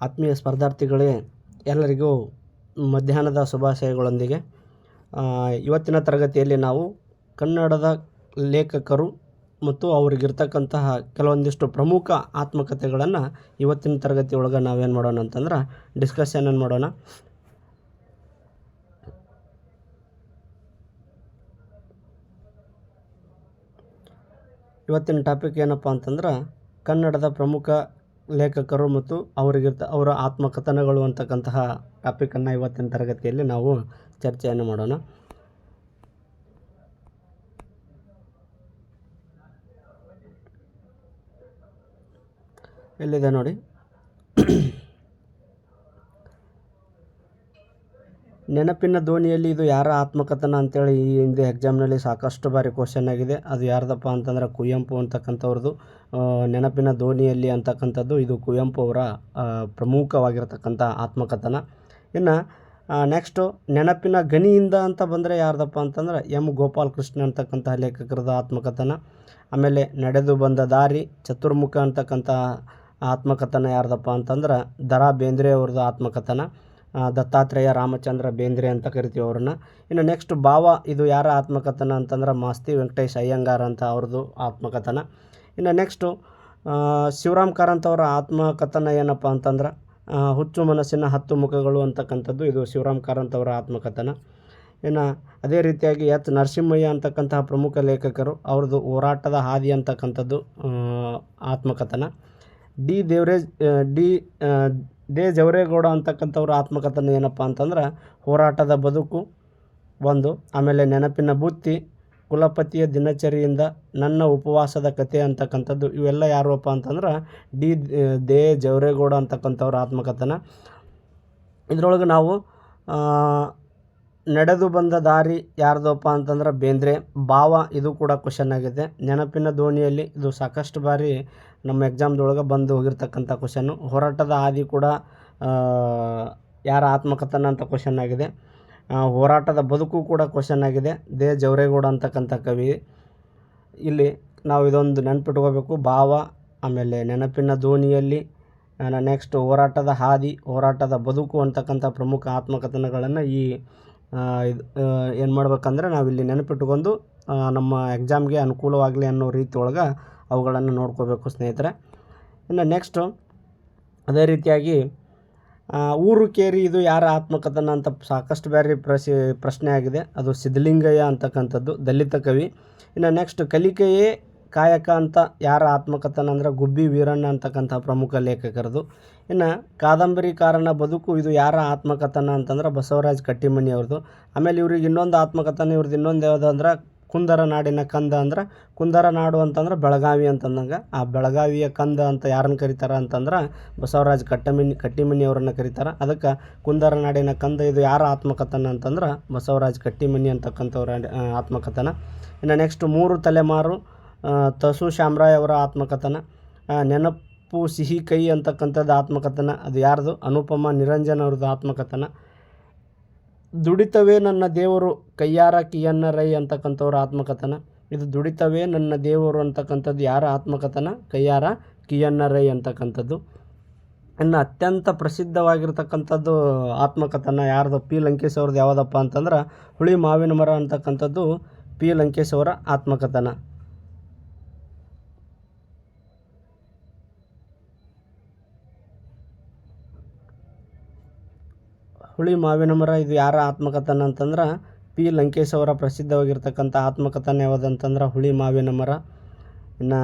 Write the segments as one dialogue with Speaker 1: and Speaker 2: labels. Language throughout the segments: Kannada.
Speaker 1: ಆತ್ಮೀಯ ಸ್ಪರ್ಧಾರ್ಥಿಗಳೇ, ಎಲ್ಲರಿಗೂ ಮಧ್ಯಾಹ್ನದ ಶುಭಾಶಯಗಳೊಂದಿಗೆ. ಇವತ್ತಿನ ತರಗತಿಯಲ್ಲಿ ನಾವು ಕನ್ನಡದ ಲೇಖಕರು ಮತ್ತು ಅವ್ರಿಗಿರ್ತಕ್ಕಂತಹ ಕೆಲವೊಂದಿಷ್ಟು ಪ್ರಮುಖ ಆತ್ಮಕಥೆಗಳನ್ನು ಇವತ್ತಿನ ತರಗತಿ ಒಳಗೆ ನಾವೇನು ಮಾಡೋಣ ಅಂತಂದ್ರೆ ಡಿಸ್ಕಷನ್ ಮಾಡೋಣ. ಇವತ್ತಿನ ಟಾಪಿಕ್ ಏನಪ್ಪ ಅಂತಂದ್ರೆ ಕನ್ನಡದ ಪ್ರಮುಖ ಲೇಖಕರು ಮತ್ತು ಅವರಿಗಿರ್ತ ಅವರ ಆತ್ಮಕಥನಗಳು ಅಂತಕ್ಕಂತಹ ಟಾಪಿಕನ್ನು ಇವತ್ತಿನ ತರಗತಿಯಲ್ಲಿ ನಾವು ಚರ್ಚೆಯನ್ನು ಮಾಡೋಣ. ಎಲ್ಲಿದೆ ನೋಡಿ? ನೆನಪಿನ ದೋಣಿಯಲ್ಲಿ ಇದು ಯಾರ ಆತ್ಮಕಥನ ಅಂತೇಳಿ ಈ ಹಿಂದೆ ಎಕ್ಸಾಮ್ನಲ್ಲಿ ಸಾಕಷ್ಟು ಬಾರಿ ಕ್ವಶನ್ ಆಗಿದೆ. ಅದು ಯಾರ್ದಪ್ಪ ಅಂತಂದ್ರೆ ಕುವೆಂಪು ಅಂತಕ್ಕಂಥವ್ರದ್ದು. ನೆನಪಿನ ದೋಣಿಯಲ್ಲಿ ಅಂತಕ್ಕಂಥದ್ದು ಇದು ಕುವೆಂಪು ಅವರ ಪ್ರಮುಖವಾಗಿರತಕ್ಕಂಥ ಆತ್ಮಕಥನ. ಇನ್ನು ನೆಕ್ಸ್ಟು ನೆನಪಿನ ಗಣಿಯಿಂದ ಅಂತ ಬಂದರೆ ಯಾರ್ದಪ್ಪ ಅಂತಂದ್ರೆ ಎಂ ಗೋಪಾಲಕೃಷ್ಣ ಅಂತಕ್ಕಂಥ ಲೇಖಕರದ ಆತ್ಮಕಥನ. ಆಮೇಲೆ ನಡೆದು ಬಂದ ದಾರಿ, ಚತುರ್ಮುಖ ಅಂತಕ್ಕಂಥ ಆತ್ಮಕಥನ ಯಾರ್ದಪ್ಪ ಅಂತಂದ್ರೆ ದರಾ ಬೇಂದ್ರೆ ಅವ್ರದ್ದು ಆತ್ಮಕಥನ. ದತ್ತಾತ್ರೇಯ ರಾಮಚಂದ್ರ ಬೇಂದ್ರೆ ಅಂತ ಕರಿತೀವಿ ಅವ್ರನ್ನ. ಇನ್ನು ನೆಕ್ಸ್ಟ್ ಭಾವ ಇದು ಯಾರ ಆತ್ಮಕಥನ ಅಂತಂದ್ರೆ ಮಾಸ್ತಿ ವೆಂಕಟೇಶ್ ಅಯ್ಯಂಗಾರ್ ಅಂತ ಅವ್ರದ್ದು ಆತ್ಮಕಥನ. ಇನ್ನು ನೆಕ್ಸ್ಟು ಶಿವರಾಮ್ ಕಾರಂತ್ ಅವರ ಆತ್ಮಕಥನ ಏನಪ್ಪ ಅಂತಂದ್ರೆ ಹುಚ್ಚು ಮನಸ್ಸಿನ ಹತ್ತು ಮುಖಗಳು ಅಂತಕ್ಕಂಥದ್ದು ಇದು ಶಿವರಾಮ್ ಕಾರಂತ್ ಅವರ ಆತ್ಮಕಥನ. ಇನ್ನು ಅದೇ ರೀತಿಯಾಗಿ ಎಚ್ ನರಸಿಂಹಯ್ಯ ಅಂತಕ್ಕಂತಹ ಪ್ರಮುಖ ಲೇಖಕರು ಅವ್ರದ್ದು ಹೋರಾಟದ ಹಾದಿ ಅಂತಕ್ಕಂಥದ್ದು ಆತ್ಮಕಥನ. ಡಿ ದೇವರೇಜ್ ಆ, ಡಿ ಜವರೇಗೌಡ ಅಂತಕ್ಕಂಥವ್ರ ಆತ್ಮಕಥನ ಏನಪ್ಪ ಅಂತಂದ್ರೆ, ಹೋರಾಟದ ಬದುಕು ಒಂದು, ಆಮೇಲೆ ನೆನಪಿನ ಬುತ್ತಿ, ಕುಲಪತಿಯ ದಿನಚರಿಯಿಂದ ನನ್ನ ಉಪವಾಸದ ಕತೆ ಅಂತಕ್ಕಂಥದ್ದು, ಇವೆಲ್ಲ ಯಾರಪ್ಪ ಅಂತಂದ್ರೆ, ಡಿ ದೇ ಜವರೇಗೌಡ ಅಂತಕ್ಕಂಥವ್ರ ಆತ್ಮಕಥನ. ಇದರೊಳಗೆ ನಾವು ನಡೆದು ಬಂದ ದಾರಿ ಯಾರ್ದಪ್ಪ ಅಂತಂದ್ರೆ ಬೇಂದ್ರೆ, ಭಾವ, ಇದು ಕೂಡ ಕ್ವಶನ್ ಆಗಿದೆ. ನೆನಪಿನ ದೋಣಿಯಲ್ಲಿ ಇದು ಸಾಕಷ್ಟು ಬಾರಿ ನಮ್ಮ ಎಕ್ಸಾಮ್ದೊಳಗೆ ಬಂದು ಹೋಗಿರ್ತಕ್ಕಂಥ ಕ್ವಶನ್ನು ಹೋರಾಟದ ಹಾದಿ ಕೂಡ ಯಾರ ಆತ್ಮಕಥನ ಅಂತ ಕ್ವಶನ್ ಆಗಿದೆ. ಹೋರಾಟದ ಬದುಕು ಕೂಡ ಕ್ವಶನ್ ಆಗಿದೆ. ದೇ. ಜವರೇಗೌಡ ಅಂತಕ್ಕಂಥ ಕವಿ. ಇಲ್ಲಿ ನಾವು ಇದೊಂದು ನೆನಪಿಟ್ಕೋಬೇಕು. ಭಾವ, ಆಮೇಲೆ ನೆನಪಿನ ದೋಣಿಯಲ್ಲಿ ನೆಕ್ಸ್ಟ್ ಹೋರಾಟದ ಹಾದಿ, ಹೋರಾಟದ ಬದುಕು ಅಂತಕ್ಕಂಥ ಪ್ರಮುಖ ಆತ್ಮಕಥನಗಳನ್ನು ಈ ಇದು ಏನು ಮಾಡ್ಬೇಕಂದ್ರೆ ನಾವಿಲ್ಲಿ ನೆನಪಿಟ್ಕೊಂಡು ನಮ್ಮ ಎಕ್ಸಾಮ್ಗೆ ಅನುಕೂಲವಾಗಲಿ ಅನ್ನೋ ರೀತಿ ಒಳಗೆ ಅವುಗಳನ್ನು ನೋಡ್ಕೋಬೇಕು ಸ್ನೇಹಿತರೆ. ಇನ್ನು ನೆಕ್ಸ್ಟು ಅದೇ ರೀತಿಯಾಗಿ ಊರು ಕೇರಿ ಇದು ಯಾರ ಆತ್ಮಕಥನ ಅಂತ ಸಾಕಷ್ಟು ಬೇರೆ ಪ್ರಶ್ನೆ ಪ್ರಶ್ನೆ ಆಗಿದೆ. ಅದು ಸಿದ್ಧಲಿಂಗಯ್ಯ ಅಂತಕ್ಕಂಥದ್ದು, ದಲಿತ ಕವಿ. ಇನ್ನು ನೆಕ್ಸ್ಟ್ ಕಲಿಕೆಯೇ ಕಾಯಕ ಅಂತ ಯಾರ ಆತ್ಮಕಥನ ಅಂದರೆ ಗುಬ್ಬಿ ವೀರಣ್ಣ ಅಂತಕ್ಕಂಥ ಪ್ರಮುಖ ಲೇಖಕರದು. ಇನ್ನು ಕಾದಂಬರಿಕಾರನ ಬದುಕು ಇದು ಯಾರ ಆತ್ಮಕಥನ ಅಂತಂದ್ರೆ ಬಸವರಾಜ್ ಕಟ್ಟಿಮನಿ ಅವ್ರದ್ದು ಆಮೇಲೆ ಇವ್ರಿಗೆ ಇನ್ನೊಂದು ಆತ್ಮಕಥನ, ಇವ್ರದ್ದು ಇನ್ನೊಂದು ಯಾವುದು ಅಂದ್ರೆ ಕುಂದರ ನಾಡಿನ ಕಂದ ಅಂದ್ರೆ, ಕುಂದರ ನಾಡು ಅಂತಂದ್ರೆ ಬೆಳಗಾವಿ ಅಂತಂದಂಗೆ. ಆ ಬೆಳಗಾವಿಯ ಕಂದ ಅಂತ ಯಾರನ್ನು ಕರೀತಾರೆ ಅಂತಂದ್ರೆ, ಬಸವರಾಜ್ ಕಟ್ಟಮಿನಿ, ಕಟ್ಟಿಮನಿ ಅವರನ್ನು ಕರೀತಾರೆ. ಅದಕ್ಕೆ ಕುಂದರ ನಾಡಿನ ಕಂದ ಇದು ಯಾರ ಆತ್ಮಕಥನ ಅಂತಂದ್ರೆ, ಬಸವರಾಜ್ ಕಟ್ಟಿಮನಿ ಅಂತಕ್ಕಂಥವ್ರ ಆತ್ಮಕಥನ. ಇನ್ನು ನೆಕ್ಸ್ಟ್ ಮೂರು ತಲೆಮಾರು ತಸು ಶಾಮರಾಯ್ ಅವರ ಆತ್ಮಕಥನ. ನೆನಪು ಸಿಹಿ ಕೈ ಅಂತಕ್ಕಂಥದ್ದು ಆತ್ಮಕಥನ. ಅದು ಯಾರ್ದು? ಅನುಪಮ ನಿರಂಜನ್ ಅವ್ರದ್ದು ಆತ್ಮಕಥನ. ದುಡಿತವೇ ನನ್ನ ದೇವರು, ಕೈಯಾರ ಕಿಯನ್ನ ರೈ ಅಂತಕ್ಕಂಥವ್ರ ಆತ್ಮಕಥನ. ಇದು ದುಡಿತವೇ ನನ್ನ ದೇವರು ಅಂತಕ್ಕಂಥದ್ದು ಯಾರ ಆತ್ಮಕಥನ? ಕೈಯಾರ ಕಿಯನ್ನ ರೈ ಅಂತಕ್ಕಂಥದ್ದು. ಇನ್ನು ಅತ್ಯಂತ ಪ್ರಸಿದ್ಧವಾಗಿರ್ತಕ್ಕಂಥದ್ದು ಆತ್ಮಕಥನ ಯಾರ್ದು? ಪಿ. ಲಂಕೇಶ್ ಅವ್ರದ್ದು ಯಾವುದಪ್ಪ ಅಂತಂದ್ರೆ, ಹುಳಿ ಮಾವಿನ ಮರ ಅಂತಕ್ಕಂಥದ್ದು ಪಿ. ಲಂಕೇಶ್ ಅವರ ಆತ್ಮಕಥನ. ಹುಳಿ ಮಾವಿನ ಮರ, ಇದು ಯಾರ ಆತ್ಮಕಥನ ಅಂತಂದ್ರೆ ಪಿ. ಲಂಕೇಶ್ ಅವರ ಪ್ರಸಿದ್ಧವಾಗಿರ್ತಕ್ಕಂಥ ಆತ್ಮಕಥನ ಯಾವುದಂತಂದ್ರೆ ಹುಳಿ ಮಾವಿನ ಮರ. ಇನ್ನು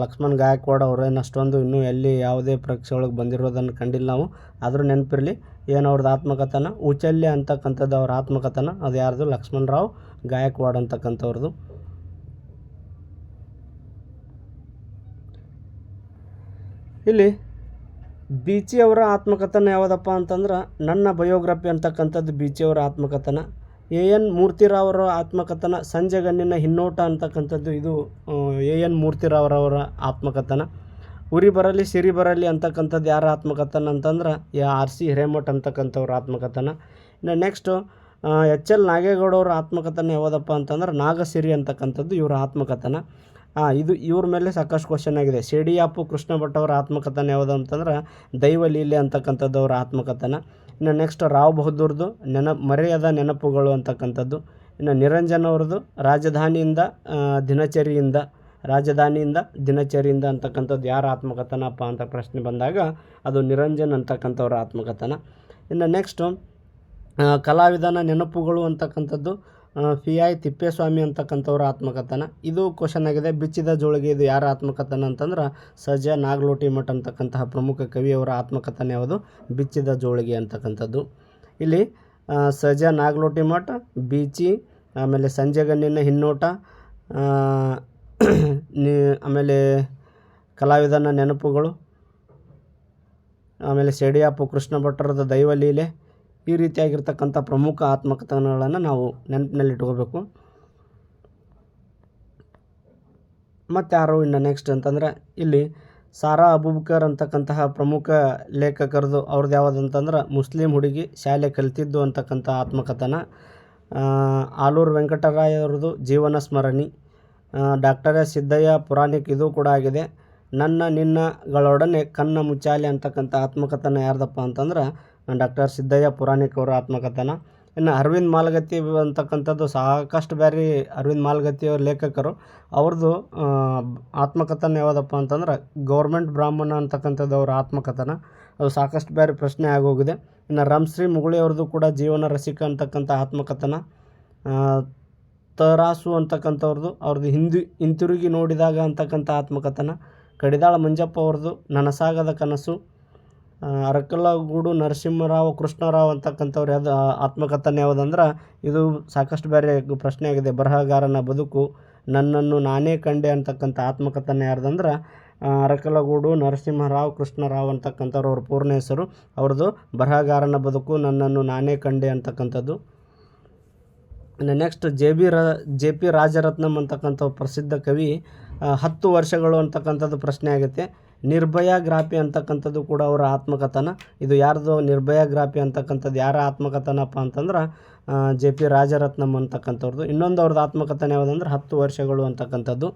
Speaker 1: ಲಕ್ಷ್ಮಣ್ ಗಾಯಕ್ವಾಡ್ ಅವ್ರೇನು ಅಷ್ಟೊಂದು ಇನ್ನೂ ಎಲ್ಲಿ ಯಾವುದೇ ಪರೀಕ್ಷೆ ಒಳಗೆ ಬಂದಿರೋದನ್ನು ಕಂಡಿಲ್ಲ ನಾವು. ಆದರೂ ನೆನಪಿರಲಿ, ಏನು ಅವ್ರದ್ದು ಆತ್ಮಕಥನ? ಉಚಲ್ಯ ಅಂತಕ್ಕಂಥದ್ದು ಅವ್ರ ಆತ್ಮಕಥನ, ಅದು ಯಾರ್ದು? ಲಕ್ಷ್ಮಣ್ ರಾವ್ ಗಾಯಕ್ವಾಡ್ ಅಂತಕ್ಕಂಥವ್ರದ್ದು ಇಲ್ಲಿ ಬೀಚಿ ಅವರ ಆತ್ಮಕಥನ ಯಾವುದಪ್ಪ ಅಂತಂದ್ರೆ, ನನ್ನ ಬಯೋಗ್ರಫಿ ಅಂತಕ್ಕಂಥದ್ದು ಅವರ ಆತ್ಮಕಥನ. ಎ ಎನ್ ಮೂರ್ತಿರಾವ್ ಅವರ ಆತ್ಮಕಥನ ಸಂಜೆಗಣ್ಣಿನ ಹಿನ್ನೋಟ ಅಂತಕ್ಕಂಥದ್ದು ಇದು ಎ ಎನ್ ಮೂರ್ತಿರಾವ್ರವರ ಆತ್ಮಕಥನ. ಉರಿ ಬರಲಿ, ಸಿರಿ ಬರಲಿ ಅಂತಕ್ಕಂಥದ್ದು ಯಾರ ಆತ್ಮಕಥನ ಅಂತಂದ್ರೆ ಆರ್ ಸಿ ಹಿರೇಮಠ್ ಅಂತಕ್ಕಂಥವ್ರ ಆತ್ಮಕಥನ. ಇನ್ನು ನೆಕ್ಸ್ಟು ಎಚ್ ಎಲ್ ನಾಗೇಗೌಡವ್ರ ಆತ್ಮಕಥನ ಯಾವುದಪ್ಪ ಅಂತಂದ್ರೆ, ನಾಗಸಿರಿ ಅಂತಕ್ಕಂಥದ್ದು ಇವರ ಆತ್ಮಕಥನ. ಹಾಂ ಇದು ಇವ್ರ ಮೇಲೆ ಸಾಕಷ್ಟು ಕ್ವಶನ್ ಆಗಿದೆ. ಶೇಡಿಯಾಪು ಕೃಷ್ಣ ಭಟ್ ಅವರ ಆತ್ಮಕಥನ ಯಾವುದು ಅಂತಂದ್ರೆ, ದೈವ ಲೀಲೆ ಅಂತಕ್ಕಂಥದ್ದು ಅವರ ಆತ್ಮಕಥನ. ಇನ್ನು ನೆಕ್ಸ್ಟ್ ರಾವ್ ಬಹದ್ದೂರ್ದು, ನೆನ, ಮರೆಯದ ನೆನಪುಗಳು ಅಂತಕ್ಕಂಥದ್ದು. ಇನ್ನು ನಿರಂಜನ್ ಅವ್ರದ್ದು, ರಾಜಧಾನಿಯಿಂದ ದಿನಚರಿಯಿಂದ ರಾಜಧಾನಿಯಿಂದ ದಿನಚರಿಯಿಂದ ಅಂತಕ್ಕಂಥದ್ದು ಯಾರ ಆತ್ಮಕಥನಪ್ಪ ಅಂತ ಪ್ರಶ್ನೆ ಬಂದಾಗ, ಅದು ನಿರಂಜನ್ ಅಂತಕ್ಕಂಥವ್ರ ಆತ್ಮಕಥನ. ಇನ್ನು ನೆಕ್ಸ್ಟು ಕಲಾವಿದನ ನೆನಪುಗಳು ಅಂತಕ್ಕಂಥದ್ದು ಪಿ ಐ ತಿಪ್ಪೇಸ್ವಾಮಿ ಅಂತಕ್ಕಂಥವ್ರ ಆತ್ಮಕಥನ. ಇದು ಕ್ವಶನ್ ಆಗಿದೆ. ಬಿಚ್ಚಿದ ಜೋಳಿಗೆ ಇದು ಯಾರ ಆತ್ಮಕಥನ ಅಂತಂದ್ರೆ ಸಜ ನಾಗಲೋಟಿ ಮಠ ಅಂತಕ್ಕಂತಹ ಪ್ರಮುಖ ಕವಿಯವರ ಆತ್ಮಕಥನ ಯಾವುದು? ಬಿಚ್ಚಿದ ಜೋಳಿಗೆ ಅಂತಕ್ಕಂಥದ್ದು. ಇಲ್ಲಿ ಸಜಾ ನಾಗಲೋಟಿ ಮಠ, ಬೀಚಿ, ಆಮೇಲೆ ಸಂಜೆಗಣ್ಣಿನ ಹಿನ್ನೋಟ ಆಮೇಲೆ ಕಲಾವಿದನ ನೆನಪುಗಳು, ಆಮೇಲೆ ಸೆಡಿಯಾಪು ಕೃಷ್ಣ ಭಟ್ಟರದ ದೈವಲೀಲೆ ಈ ರೀತಿಯಾಗಿರ್ತಕ್ಕಂಥ ಪ್ರಮುಖ ಆತ್ಮಕಥನಗಳನ್ನು ನಾವು ನೆನಪಿನಲ್ಲಿಟ್ಕೋಬೇಕು. ಮತ್ತು ಯಾರು ಇನ್ನು ನೆಕ್ಸ್ಟ್ ಅಂತಂದರೆ, ಇಲ್ಲಿ ಸಾರಾ ಅಬೂಬಕರ್ ಅಂತಕ್ಕಂತಹ ಪ್ರಮುಖ ಲೇಖಕರದು ಅವ್ರದ್ದು ಯಾವುದು ಅಂತಂದ್ರೆ ಮುಸ್ಲಿಂ ಹುಡುಗಿ ಶಾಲೆ ಕಲಿತಿದ್ದು ಅಂತಕ್ಕಂಥ ಆತ್ಮಕಥನ. ಆಲೂರು ವೆಂಕಟರಾಯ ಅವ್ರದ್ದು ಜೀವನ ಸ್ಮರಣಿ. ಡಾಕ್ಟರ್ ಎಸ್ ಸಿದ್ದಯ್ಯ ಪುರಾಣಿಕ್ ಇದು ಕೂಡ ಆಗಿದೆ. ನನ್ನ ನಿನ್ನಗಳೊಡನೆ ಕನ್ನ ಮುಚ್ಚಾಲೆ ಅಂತಕ್ಕಂಥ ಆತ್ಮಕಥನ ಯಾರ್ದಪ್ಪ ಅಂತಂದ್ರೆ ಡಾಕ್ಟರ್ ಸಿದ್ದಯ್ಯ ಪುರಾಣಿಕ್ ಅವರ ಆತ್ಮಕಥನ. ಇನ್ನು ಅರವಿಂದ್ ಮಾಲಗತ್ತಿ ಅಂತಕ್ಕಂಥದ್ದು ಸಾಕಷ್ಟು ಬ್ಯಾರಿ ಅರವಿಂದ್ ಮಾಲ್ಗತ್ತಿ ಅವ್ರ ಲೇಖಕರು. ಅವ್ರದ್ದು ಆತ್ಮಕಥನ ಯಾವುದಪ್ಪ ಅಂತಂದ್ರೆ ಗೌರ್ಮೆಂಟ್ ಬ್ರಾಹ್ಮಣ ಅಂತಕ್ಕಂಥದ್ದು ಅವರ ಆತ್ಮಕಥನ. ಅದು ಸಾಕಷ್ಟು ಬ್ಯಾರಿ ಪ್ರಶ್ನೆ ಆಗೋಗಿದೆ. ಇನ್ನು ರಾಮಶ್ರೀ ಮುಗುಳಿ ಅವ್ರದ್ದು ಕೂಡ ಜೀವನ ರಸಿಕ ಅಂತಕ್ಕಂಥ ಆತ್ಮಕಥನ. ತರಾಸು ಅಂತಕ್ಕಂಥವ್ರದ್ದು ಅವ್ರದ್ದು ಹಿಂದಿ, ಹಿಂತಿರುಗಿ ನೋಡಿದಾಗ ಅಂತಕ್ಕಂಥ ಆತ್ಮಕಥನ. ಕಡಿದಾಳ ಮಂಜಪ್ಪ ಅವ್ರದ್ದು ನನಸಾಗದ ಕನಸು. ಅರಕಲಗೂಡು ನರಸಿಂಹರಾವ್, ಕೃಷ್ಣರಾವ್ ಅಂತಕ್ಕಂಥವ್ರು ಯಾವುದು ಆತ್ಮಕಥನ ಯಾವುದಂದ್ರೆ, ಇದು ಸಾಕಷ್ಟು ಬೇರೆ ಪ್ರಶ್ನೆ ಆಗಿದೆ. ಬರಹಗಾರನ ಬದುಕು, ನನ್ನನ್ನು ನಾನೇ ಕಂಡೆ ಅಂತಕ್ಕಂಥ ಆತ್ಮಕಥನ ಯಾರ್ದಂದ್ರೆ ಅರಕಲಗೂಡು ನರಸಿಂಹರಾವ್, ಕೃಷ್ಣರಾವ್ ಅಂತಕ್ಕಂಥವ್ರು ಅವ್ರ ಪೂರ್ಣ ಹೆಸರು. ಅವ್ರದ್ದು ಬರಹಗಾರನ ಬದುಕು, ನನ್ನನ್ನು ನಾನೇ ಕಂಡೆ ಅಂತಕ್ಕಂಥದ್ದು. ನೆಕ್ಸ್ಟ್ ಜೆ ಬಿ ರ, ಜೆ ಪಿ ರಾಜರತ್ನಂ ಅಂತಕ್ಕಂಥ ಪ್ರಸಿದ್ಧ ಕವಿ ಹತ್ತು ವರ್ಷಗಳು ಅಂತಕ್ಕಂಥದ್ದು ಪ್ರಶ್ನೆ ಆಗುತ್ತೆ ನಿರ್ಭಯ ಗ್ರಾಫಿ ಅಂತಕ್ಕಂಥದ್ದು ಕೂಡ ಅವರ ಆತ್ಮಕಥನ. ಇದು ಯಾರ್ದು? ನಿರ್ಭಯ ಗ್ರಾಫಿ ಅಂತಕ್ಕಂಥದ್ದು ಯಾರ ಆತ್ಮಕಥನಪ್ಪ ಅಂತಂದ್ರೆ ಜೆ ಪಿ ರಾಜರತ್ನಂ ಅಂತಕ್ಕಂಥವ್ರದ್ದು ಇನ್ನೊಂದು ಅವ್ರದ್ದು ಆತ್ಮಕಥನ ಯಾವುದಂದ್ರೆ, ಹತ್ತು ವರ್ಷಗಳು ಅಂತಕ್ಕಂಥದ್ದು.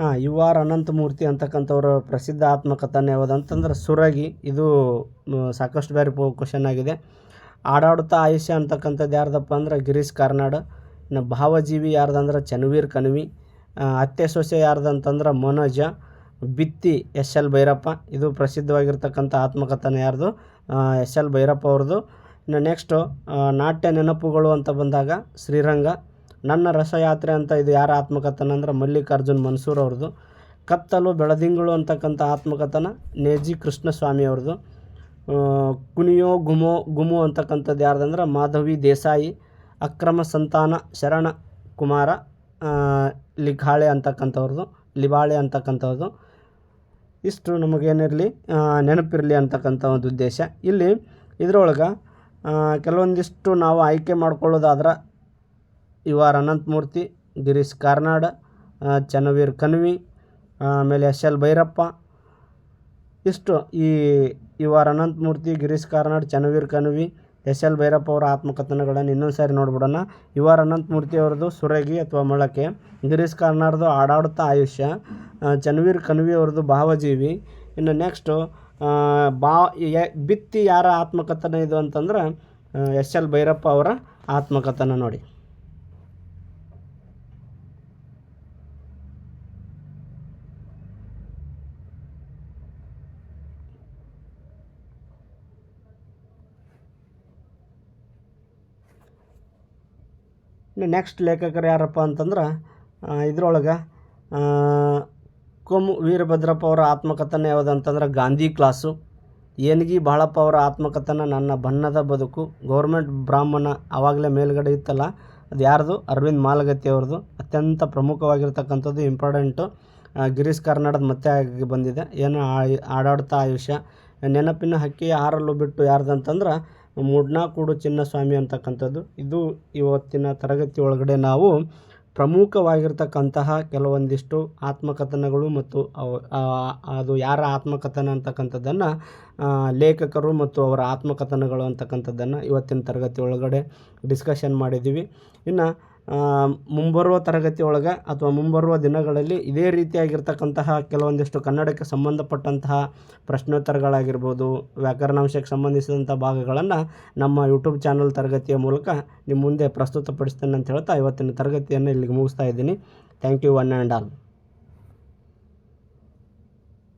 Speaker 1: ಹಾಂ ಯು ಆರ್ ಅನಂತಮೂರ್ತಿ ಅಂತಕ್ಕಂಥವ್ರ ಪ್ರಸಿದ್ಧ ಆತ್ಮಕಥನ ಯಾವುದಂತಂದ್ರೆ ಸುರಗಿ. ಇದು ಸಾಕಷ್ಟು ಬೇರೆ ಕ್ವಶನ್ ಆಗಿದೆ. ಆಡಾಡುತ್ತಾ ಆಯುಷ್ಯ ಅಂತಕ್ಕಂಥದ್ದು ಯಾರ್ದಪ್ಪ ಅಂದ್ರೆ, ಗಿರೀಶ್ ಕಾರ್ನಾಡ್. ಭಾವಜೀವಿ ಯಾರ್ದಂದ್ರೆ ಚನ್ವೀರ್ ಕನ್ವಿ ಅತ್ತೆ ಸೊಸೆ ಯಾರ್ದಂತಂದ್ರೆ ಮನೋಜ, ಬಿತ್ತಿ ಎಸ್ ಎಲ್ ಭೈರಪ್ಪ. ಇದು ಪ್ರಸಿದ್ಧವಾಗಿರ್ತಕ್ಕಂಥ ಆತ್ಮಕಥನ ಯಾರ್ದು? ಎಸ್ ಎಲ್ ಭೈರಪ್ಪ ಅವ್ರದ್ದು ಇನ್ನು ನೆಕ್ಸ್ಟು ನಾಟ್ಯ ನೆನಪುಗಳು ಅಂತ ಬಂದಾಗ ಶ್ರೀರಂಗ, ನನ್ನ ರಸಯಾತ್ರೆ ಅಂತ ಇದು ಯಾರ ಆತ್ಮಕಥನ ಅಂದರೆ ಮಲ್ಲಿಕಾರ್ಜುನ್ ಮನ್ಸೂರ್ ಅವ್ರದ್ದು ಕತ್ತಲು ಬೆಳದಿಂಗಳು ಅಂತಕ್ಕಂಥ ಆತ್ಮಕಥನ ನೇಜಿ ಕೃಷ್ಣಸ್ವಾಮಿ ಅವ್ರದ್ದು ಕುನಿಯೋ ಗುಮೋ, ಗುಮು ಅಂತಕ್ಕಂಥದ್ದು ಯಾರ್ದಂದ್ರೆ ಮಾಧವಿ ದೇಸಾಯಿ ಅಕ್ರಮ ಸಂತಾನ ಶರಣ ಕುಮಾರ ಲಿಖಾಳೆ ಅಂತಕ್ಕಂಥವ್ರದ್ದು ಲಿಬಾಳೆ ಅಂತಕ್ಕಂಥವ್ರದ್ದು ಇಷ್ಟು ನಮಗೇನಿರಲಿ ನೆನಪಿರಲಿ ಅಂತಕ್ಕಂಥ ಒಂದು ಉದ್ದೇಶ. ಇಲ್ಲಿ ಇದ್ರೊಳಗೆ ಕೆಲವೊಂದಿಷ್ಟು ನಾವು ಆಯ್ಕೆ ಮಾಡ್ಕೊಳ್ಳೋದಾದ್ರೆ ಯು ಆರ್ ಅನಂತಮೂರ್ತಿ, ಗಿರೀಶ್ ಕಾರ್ನಾಡ ಚನ್ನವೀರ್ ಕನ್ವಿ, ಆಮೇಲೆ ಎಸ್ ಎಲ್ ಭೈರಪ್ಪ. ಇಷ್ಟು ಈ U R Ananthamurthy, Girish Karnad, Channaveera Kanavi S L Bhyrappa ಅವರ ಆತ್ಮಕಥನಗಳನ್ನು ಇನ್ನೊಂದು ಸಾರಿ ನೋಡ್ಬಿಡೋಣ. ಆರ್ ಅನಂತಮೂರ್ತಿ ಅವ್ರದ್ದು ಸುರಗಿ ಅಥವಾ ಮೊಳಕೆ. ಗಿರೀಶ್ ಕಾರ್ನಾಡ್ದು ಆಡಾಡುತ್ತಾ ಆಯುಷ್ಯ. ಚನ್ವೀರ್ ಕನ್ವಿ ಅವ್ರದ್ದು ಭಾವಜೀವಿ. ಇನ್ನು ನೆಕ್ಸ್ಟು ಬಾ ಬಿತ್ತಿ ಯಾರ ಆತ್ಮಕಥನ ಇದು ಅಂತಂದ್ರೆ ಎಸ್ ಎಲ್ ಭೈರಪ್ಪ ಅವರ ಆತ್ಮಕಥನ ನೋಡಿ. ಇನ್ನು ನೆಕ್ಸ್ಟ್ ಲೇಖಕರು ಯಾರಪ್ಪ ಅಂತಂದ್ರೆ ಇದ್ರೊಳಗೆ ಕೊಮ್ಮು ವೀರಭದ್ರಪ್ಪ ಅವರ ಆತ್ಮಕಥನ ಯಾವುದಂತಂದ್ರೆ ಗಾಂಧಿ ಕ್ಲಾಸು. ಏನ್ಗಿ ಬಾಳಪ್ಪ ಅವರ ಆತ್ಮಕಥನ ನನ್ನ ಬಣ್ಣದ ಬದುಕು. ಗೌರ್ಮೆಂಟ್ ಬ್ರಾಹ್ಮಣ ಆವಾಗಲೇ ಮೇಲ್ಗಡೆ ಇತ್ತಲ್ಲ, ಅದು ಯಾರ್ದು? ಅರವಿಂದ್ ಮಾಲಗತ್ತಿ ಅವ್ರದ್ದು. ಅತ್ಯಂತ ಪ್ರಮುಖವಾಗಿರ್ತಕ್ಕಂಥದ್ದು ಇಂಪಾರ್ಟೆಂಟು ಗಿರೀಶ್ ಕರ್ನಾಡದ ಮತ್ತೆ ಆಗಿ ಬಂದಿದೆ. ಏನು ಆಡಾಡ್ತಾ ಆಯುಷ್ಯ. ನೆನಪಿನ ಹಕ್ಕಿ ಹಾರಲು ಬಿಟ್ಟು ಯಾರ್ದಂತಂದ್ರೆ ಮೂಡ್ನಾಕೂಡು ಚಿನ್ನಸ್ವಾಮಿ ಅಂತಕ್ಕಂಥದ್ದು. ಇದು ಇವತ್ತಿನ ತರಗತಿ ಒಳಗಡೆ ನಾವು ಪ್ರಮುಖವಾಗಿರ್ತಕ್ಕಂತಹ ಕೆಲವೊಂದಿಷ್ಟು ಆತ್ಮಕಥನಗಳು ಮತ್ತು ಅದು ಯಾರ ಆತ್ಮಕಥನ ಅಂತಕ್ಕಂಥದ್ದನ್ನು ಲೇಖಕರು ಮತ್ತು ಅವರ ಆತ್ಮಕಥನಗಳು ಅಂತಕ್ಕಂಥದ್ದನ್ನು ಇವತ್ತಿನ ತರಗತಿ ಒಳಗಡೆ ಡಿಸ್ಕಷನ್ ಮಾಡಿದ್ದೀವಿ. ಇನ್ನು ಮುಂಬರುವ ತರಗತಿ ಒಳಗೆ ಅಥವಾ ಮುಂಬರುವ ದಿನಗಳಲ್ಲಿ ಇದೇ ರೀತಿಯಾಗಿರ್ತಕ್ಕಂತಹ ಕೆಲವೊಂದಿಷ್ಟು ಕನ್ನಡಕ್ಕೆ ಸಂಬಂಧಪಟ್ಟಂತಹ ಪ್ರಶ್ನೋತ್ತರಗಳಾಗಿರ್ಬೋದು, ವ್ಯಾಕರಣಾಂಶಕ್ಕೆ ಸಂಬಂಧಿಸಿದಂಥ ಭಾಗಗಳನ್ನು ನಮ್ಮ ಯೂಟ್ಯೂಬ್ ಚಾನಲ್ ತರಗತಿಯ ಮೂಲಕ ನಿಮ್ಮ ಮುಂದೆ ಪ್ರಸ್ತುತಪಡಿಸ್ತೇನೆ ಅಂತ ಹೇಳ್ತಾ ಇವತ್ತಿನ ತರಗತಿಯನ್ನು ಇಲ್ಲಿಗೆ ಮುಗಿಸ್ತಾ ಇದ್ದೀನಿ. Thank you one and all